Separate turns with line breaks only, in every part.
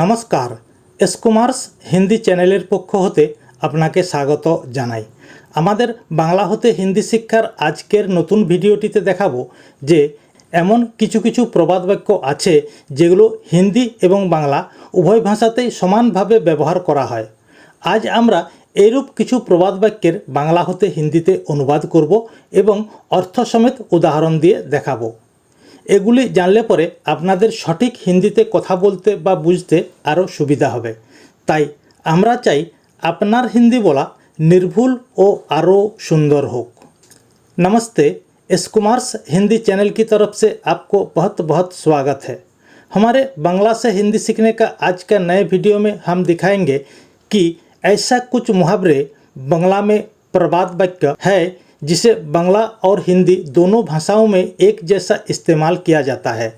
নমস্কার। এসকোমার্স হিন্দি চ্যানেলের পক্ষ হতে আপনাকে স্বাগত জানাই। আমাদের বাংলা হতে হিন্দি শিক্ষার আজকের নতুন ভিডিওটিতে দেখাবো যে এমন কিছু কিছু প্রবাদ বাক্য আছে যেগুলো হিন্দি এবং বাংলা উভয় ভাষাতেই সমানভাবে ব্যবহার করা হয়। আজ আমরা এইরূপ কিছু প্রবাদ বাক্যের বাংলা হতে হিন্দিতে অনুবাদ করব এবং অর্থ সমেত উদাহরণ দিয়ে দেখাবো। এগুলি জানলে পরে আপনাদের সঠিক হিন্দিতে কথা বলতে বা বুঝতে আরও সুবিধা হবে। তাই আমরা চাই আপনার হিন্দি বলা নির্ভুল ও আরও সুন্দর হোক। নমস্তে, এসকুমার্স হিন্দি চ্যানেল কি তরফ সে আপকো বহত বহত স্বাগত হ্যাঁ হমারে বাংলা সে হিন্দি শিখনে কাজ আজকে নয় ভিডিও মে হাম দিখায়েঙ্গে কি এসা কুচ মুহাবরে বাংলা মে প্রবাদ বাক্য হ্যায় जिसे बांग्ला और हिंदी दोनों भाषाओं में एक जैसा इस्तेमाल किया जाता है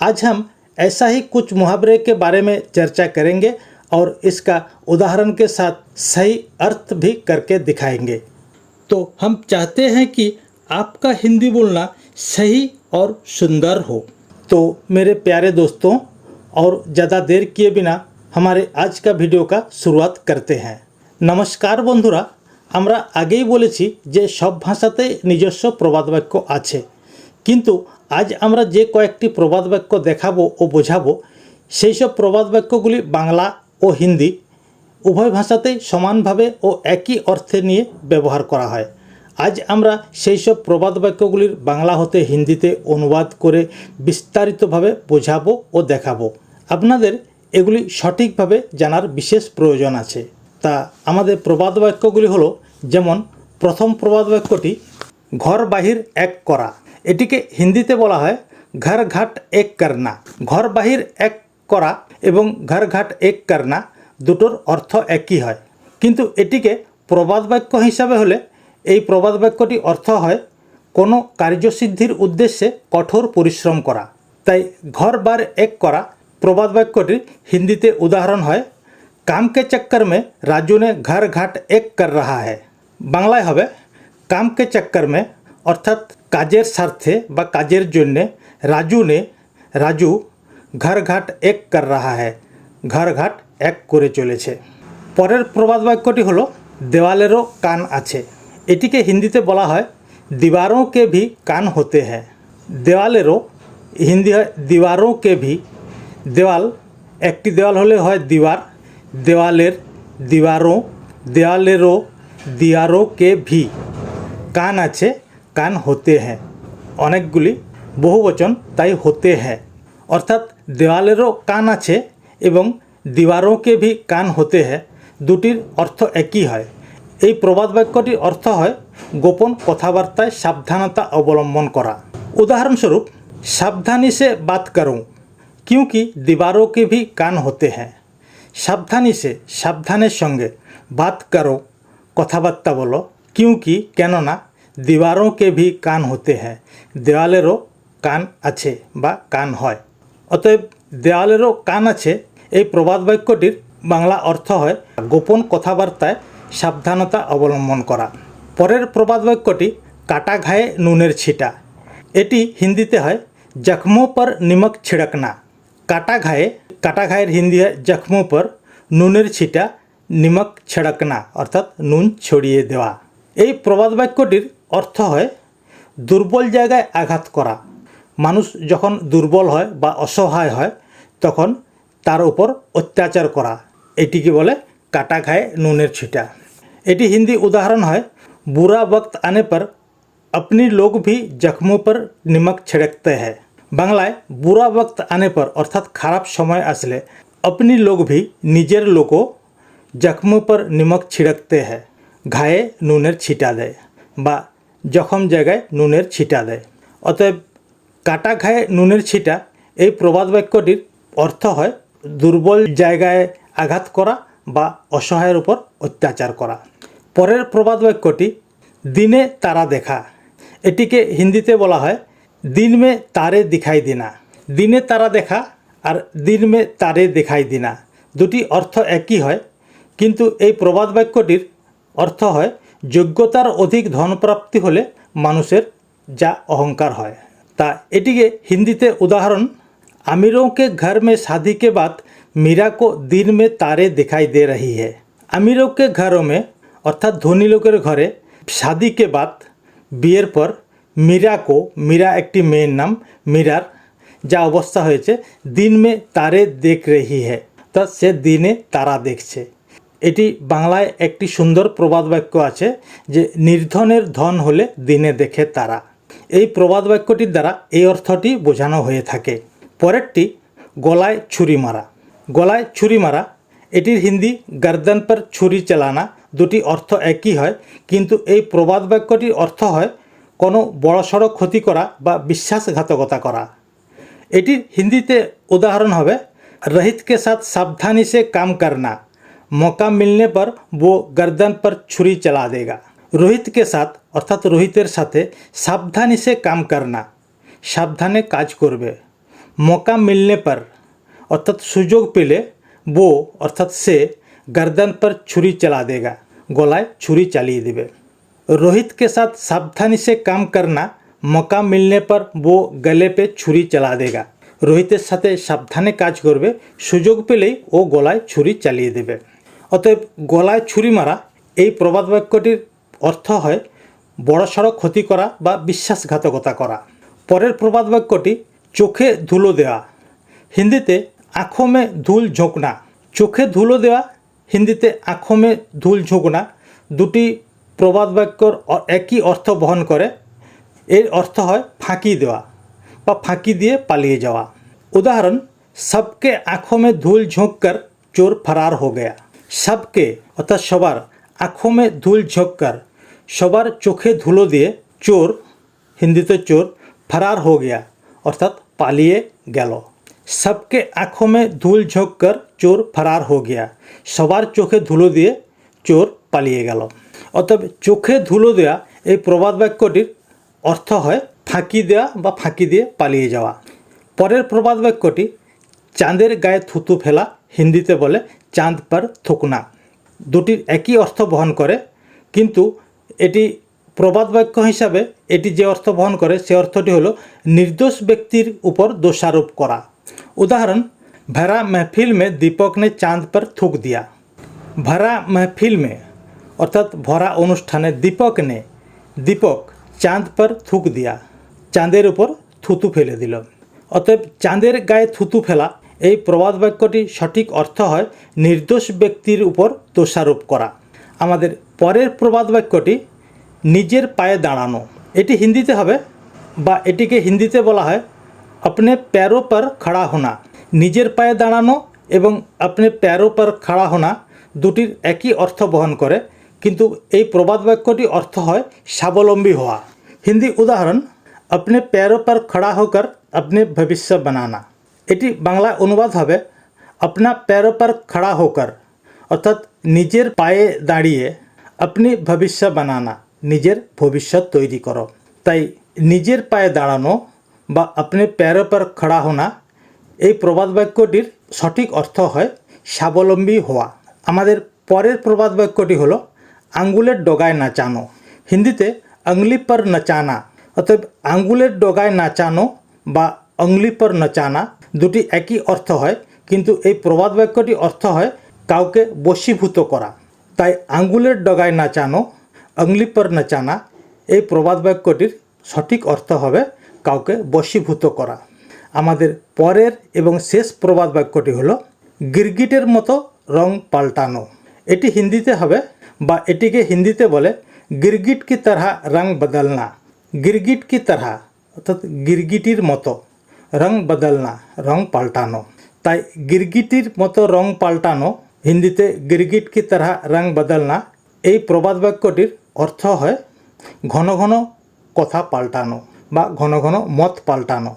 आज हम ऐसा ही कुछ मुहावरे के बारे में चर्चा करेंगे और इसका उदाहरण के साथ सही अर्थ भी करके दिखाएंगे तो हम चाहते हैं कि आपका हिंदी बोलना सही और सुंदर हो तो मेरे प्यारे दोस्तों और ज़्यादा देर किए बिना हमारे आज का वीडियो का शुरुआत करते हैं নমস্কার বন্ধুরা আমরা আগেই বলেছি যে সব ভাষাতে নিজস্ব প্রবাদ বাক্য আছে। কিন্তু আজ আমরা যে কয়েকটি প্রবাদ বাক্য দেখাবো ও বোঝাবো, সেই সব প্রবাদ বাক্যগুলি বাংলা ও হিন্দি উভয় ভাষাতেই সমানভাবে ও একই অর্থে নিয়ে ব্যবহার করা হয়। আজ আমরা সেই সব প্রবাদ বাক্যগুলির বাংলা হতে হিন্দিতে অনুবাদ করে বিস্তারিতভাবে বোঝাবো ও দেখাবো। আপনাদের এগুলি সঠিকভাবে জানার বিশেষ প্রয়োজন আছে। তা আমাদের প্রবাদ বাক্যগুলি হলো যেমন প্রথম প্রবাদ বাক্যটি ঘর বাহির এক করা। এটিকে হিন্দিতে বলা হয়, ঘর ঘাট এক কারনা ঘর বাহির এক করা এবং ঘর ঘাট এক কারনা দুটোর অর্থ একই হয়। কিন্তু এটিকে প্রবাদ বাক্য হিসাবে হলে এই প্রবাদ বাক্যটি অর্থ হয়, কোনো কার্যসিদ্ধির উদ্দেশ্যে কঠোর পরিশ্রম করা। তাই ঘর বার এক করা প্রবাদ বাক্যটির হিন্দিতে উদাহরণ হয়, কামকে চক্কর মে রাজুনে ঘর ঘাট এক কর রাহা হ্যায়। বাংলায় হবে কামকে চক্করমে অর্থাৎ কাজের স্বার্থে বা কাজের জন্যে রাজুনে রাজু ঘরঘাট এক কর রাহা হ্যায় ঘরঘাট এক করে চলেছে। পরের প্রবাদ বাক্যটি হলো, দেওয়ালেরও কান আছে। এটিকে হিন্দিতে বলা হয় দিবারোকে ভি কান হতে হ্যাঁ দেওয়ালেরও, হিন্দি হয় দিবারোকে ভি। দেওয়াল, একটি দেওয়াল হলে হয় দিবার, দেওয়ালের দিবারো দেওয়ালেরও দিয়ারও কে ভি কান আছে কান হতে হ্যাঁ অনেকগুলি বহু বচন তাই হতে হ্যাঁ অর্থাৎ দেওয়ালেরও কান আছে এবং দিওয়ারও কে ভি কান হতে হ্যাঁ দুটির অর্থ একই হয় এই প্রবাদ বাক্যটির অর্থ হয় গোপন কথাবার্তায় সাবধানতা অবলম্বন করা উদাহরণস্বরূপ সাবধানী সে বাত করুন क्योंकि दीवारों के भी कान होते हैं সাবধানী সে সাবধানের সঙ্গে বাত করো কথাবার্তা বলো কিউকি কেননা দিওয়ারও কে ভি কান হতে হ্যাঁ দেওয়ালেরও কান আছে বা কান হয় অতএব দেওয়ালেরও কান আছে এই প্রবাদ বাক্যটির বাংলা অর্থ হয় গোপন কথাবার্তায় সাবধানতা অবলম্বন করা পরের প্রবাদ বাক্যটি কাটা ঘায়ে নুনের ছিটা এটি হিন্দিতে হয় জখমোं पर निमक छिड़कना কাটা ঘায়ে কাটা ঘায়ের হিন্দি হয় জখমোं पर নুনের ছিটা নিমক ছিড়কনা অর্থাৎ নুন ছড়িয়ে দেওয়া এই প্রবাদ বাক্যটির অর্থ হয় দুর্বল জায়গায় আঘাত করা মানুষ যখন দুর্বল হয় বা অসহায় হয় তখন তার উপর অত্যাচার করা এটিকে বলে কাটা ঘায়ে নুনের ছিটা এটি হিন্দি উদাহরণ হয় বুরা वक्त आने पर अपनी लोग भी जख्मों पर निमक छिड़कते हैं বাংলায় বুড়া বক্ত আনে পর অর্থাৎ খারাপ সময় আসলে अपनी लोग भी নিজের লোকও জখমোं पर নিমক ছিড়কতে হ্যাঁ ঘায়ে নুনের ছিটা দেয় বা জখম জায়গায় নুনের ছিটা দেয় অতএব কাটা ঘায়ে নুনের ছিটা এই প্রবাদ বাক্যটির অর্থ হয় দুর্বল জায়গায় আঘাত করা বা অসহায়ের উপর অত্যাচার করা পরের প্রবাদ বাক্যটি দিনে তারা দেখা এটিকে হিন্দিতে বলা হয় দিন মে তারে দিখাই দিনা দিনে তারা দেখা আর দিন মে তারে দেখাই দিনা দুটি অর্থ একই হয় কিন্তু এই প্রবাদ বাক্যটির অর্থ হয়, যোগ্যতার অধিক ধনপ্রাপ্তি হলে মানুষের যা অহংকার হয়। তা এটিকে হিন্দিতে উদাহরণ, আমিরোকে ঘর মে সাধিকে বাদ মীরা কো দিন মে তারে দেখাই দে রহি হে। আমিরোকে ঘর মে, অর্থাৎ ধনী লোকের ঘরে সাদিকে বাদ বিয়ের পর মীরা কো, মীরা একটি মেয়ের নাম মীরার, যা অবস্থা হয়েছে, দিন মে তারে দেখ রেহি হে। তা সে দিনে তারা দেখছে। এটি বাংলায় একটি সুন্দর প্রবাদ বাক্য আছে যে নির্ধনের ধন হলে দিনে দেখে তারা। এই প্রবাদ বাক্যটির দ্বারা এই অর্থটি বোঝানো হয়ে থাকে। পরেরটি, গলায় ছুরি মারা। গলায় ছুরি মারা, এটির হিন্দি গার্দান পর ছুরি চালানা দুটি অর্থ একই হয়, কিন্তু এই প্রবাদ বাক্যটির অর্থ হয় কোনো বড়সড় ক্ষতি করা বা বিশ্বাসঘাতকতা করা। এটির হিন্দিতে উদাহরণ হবে, রহিতকে সাথ সাবধানী সে কাম করনা मौका मिलने पर वो गर्दन पर छुरी चला देगा রোহিত কে সাথ অর্থাৎ রোহিতের সাথে সাবধানী সে কাম করনা সাবধানে কাজ করবে মৌকা মিলনে পর অর্থাৎ সুযোগ পেলে বো অর্থাৎ সে गर्दन पर छुरी चला देगा গলায় ছুরি চালিয়ে দেবে रोहित के साथ सावधानी से काम करना मौका मिलने पर वो गले पे छुरी चला देगा রোহিতের সাথে সাবধানে কাজ করবে সুযোগ পেলেই ও গলায় ছুরি চালিয়ে দেবে অতএব গলায় ছুরি মারা, এই প্রবাদ বাক্যটির অর্থ হয় বড়সড় ক্ষতি করা বা বিশ্বাসঘাতকতা করা। পরের প্রবাদ বাক্যটি চোখে ধুলো দেওয়া হিন্দিতে আঁখো মে ধুল ঝোঁকনা। চোখে ধুলো দেওয়া হিন্দিতে আঁখো মে ধুল ঝোঁকনা। দুটি প্রবাদ বাক্যর একই অর্থ বহন করে। এর অর্থ হয় ফাঁকি দেওয়া বা ফাঁকি দিয়ে পালিয়ে যাওয়া। উদাহরণ, সবকে আঁখো মে ধুল ঝোঁক কর চোর ফরার হো গয়া। সবকে অর্থাৎ সবার আঁখো মে ধুল ঝোঁক কর সবার চোখে ধুলো দিয়ে চোর, হিন্দিতে চোর, ফরার হো গয়া, অর্থাৎ পালিয়ে গেল। সবকে আঁখো মে ধুল ঝোঁক কর চোর, ফরার হো গিয়া, সবার চোখে ধুলো দিয়ে চোর পালিয়ে গেল। অতএব চোখে ধুলো দেওয়া এই প্রবাদ বাক্যটির অর্থ হয় ফাঁকি দেওয়া বা ফাঁকি দিয়ে পালিয়ে যাওয়া। পরের প্রবাদ বাক্যটি, চাঁদের গায়ে থুতু ফেলা, হিন্দিতে বলে চাঁদ পর থুকনা। দুটির একই অর্থ বহন করে, কিন্তু এটি প্রবাদ বাক্য হিসাবে এটি যে অর্থ বহন করে, সে অর্থটি হলো নির্দোষ ব্যক্তির উপর দোষারোপ করা। উদাহরণ ভেরা মেহফিল্মে মে দীপক নে চাঁদ পর থুক দিয়া। ভরা মেহফিল্মে মে অর্থাৎ ভরা অনুষ্ঠানে দীপক নে দীপক চাঁদ পর থুক দিয়া, চাঁদের উপর থুতু ফেলে দিল। অতএব চাঁদের গায়ে থুতু ফেলা এই প্রবাদ বাক্যটি সঠিক অর্থ হয় নির্দোষ ব্যক্তির উপর দোষারোপ করা আমাদের পরের প্রবাদ বাক্যটি নিজের পায়ে দাঁড়ানো এটি হিন্দিতে হবে বা এটিকে হিন্দিতে বলা হয় अपने पैरों पर खड़ा होना নিজের পায়ে দাঁড়ানো এবং আপনি প্যারো পর খাড়া হোনা দুটির একই অর্থ বহন করে কিন্তু এই প্রবাদ বাক্যটি অর্থ হয় স্বাবলম্বী হওয়া হিন্দি উদাহরণ আপনি প্যারো পর খড়া হোকর আপনি ভবিষ্য বানানা এটি বাংলা অনুবাদ হবে, আপনা প্যারো পর খড়া হোকর অর্থাৎ নিজের পায়ে দাঁড়িয়ে আপনি ভবিষ্য বানানা, নিজের ভবিষ্যৎ তৈরি করো। তাই নিজের পায়ে দাঁড়ানো বা আপনি প্যারো পর খড়া হোনা, এই প্রবাদ বাক্যটির সঠিক অর্থ হয় স্বাবলম্বী হওয়া। আমাদের পরের প্রবাদ বাক্যটি হলো, আঙ্গুলের ডগায় নাচানো হিন্দিতে আঙ্গুলি পর নাচানা অতএব আঙ্গুলের ডগায় নাচানো বা অঙ্গলি পর নাচানা দুটি একই অর্থ হয়, কিন্তু এই প্রবাদ বাক্যটি অর্থ হয় কাউকে বশীভূত করা। তাই আঙ্গুলের ডগায় নাচানো অঙ্গলি পর নাচানা এই প্রবাদ বাক্যটির সঠিক অর্থ হবে কাউকে বশীভূত করা। আমাদের পরের এবং শেষ প্রবাদ বাক্যটি হলো, গিরগিটের মতো রং পাল্টানো। এটি হিন্দিতে হবে বা এটিকে হিন্দিতে বলে, গিরগিট কি তরহ রং বদলনা। গিরগিট কি তরহ, অর্থাৎ গিরগিটির মতো। রং বদলনা রং পাল্টানো তাই গিরগিটির মতো রং পাল্টানো হিন্দিতে গিরগিট কি তরহ রং বদলনা এই প্রবাদ বাক্যটির অর্থ হয় ঘন ঘন কথা পাল্টানো বা ঘন ঘন মত পাল্টানো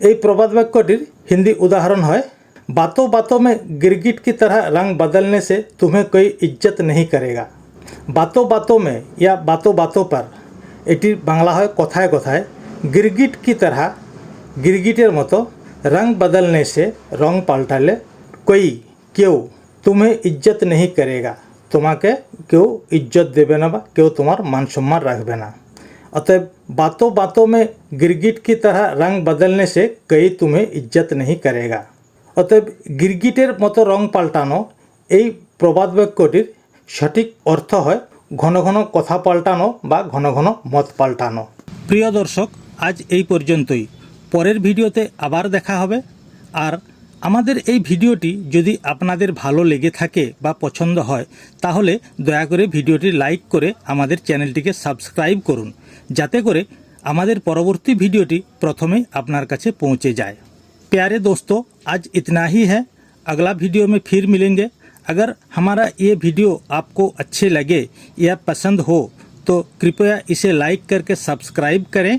এই প্রবাদ বাক্যটির হিন্দি উদাহরণ হয় बातों बातों में गिरगिट की तरह रंग बदलने से तुम्हें कोई इज्जत नहीं करेगा बातों बातों में या बातों बातों पर এটির বাংলা হয় কথায় কথায় গিরগিট কি তরহ গিরগিটের মতো রং বদলনে সে রং পাল্টালে কই কেউ তুমি ইজ্জত নেই করেগা তোমাকে কেউ ইজ্জত দেবে না বা কেউ তোমার মান সম্মান রাখবে না अतएव बातों बातों में गिरगिट की तरह रंग बदलने से कई तुम्हें इज्जत नहीं करेगा অতএব গিরগিটের মতো রং পাল্টানো এই প্রবাদ বাক্যটির সঠিক অর্থ হয় ঘন ঘন কথা পাল্টানো বা ঘন ঘন মত পাল্টানো প্রিয় দর্শক আজ এই পর্যন্তই পরের ভিডিওতে আবার দেখা হবে আর আমাদের এই ভিডিওটি যদি আপনাদের ভালো লেগে থাকে বা পছন্দ হয় তাহলে দয়া করে ভিডিওটি লাইক করে আমাদের চ্যানেলটিকে সাবস্ক্রাইব করুন যাতে করে আমাদের পরবর্তী ভিডিওটি প্রথমেই আপনার কাছে পৌঁছে যায় प्यारे दोस्तों आज इतना ही है अगला वीडियो में फिर मिलेंगे अगर हमारा ये वीडियो आपको अच्छे लगे या पसंद हो तो कृपया इसे लाइक करके सब्सक्राइब करें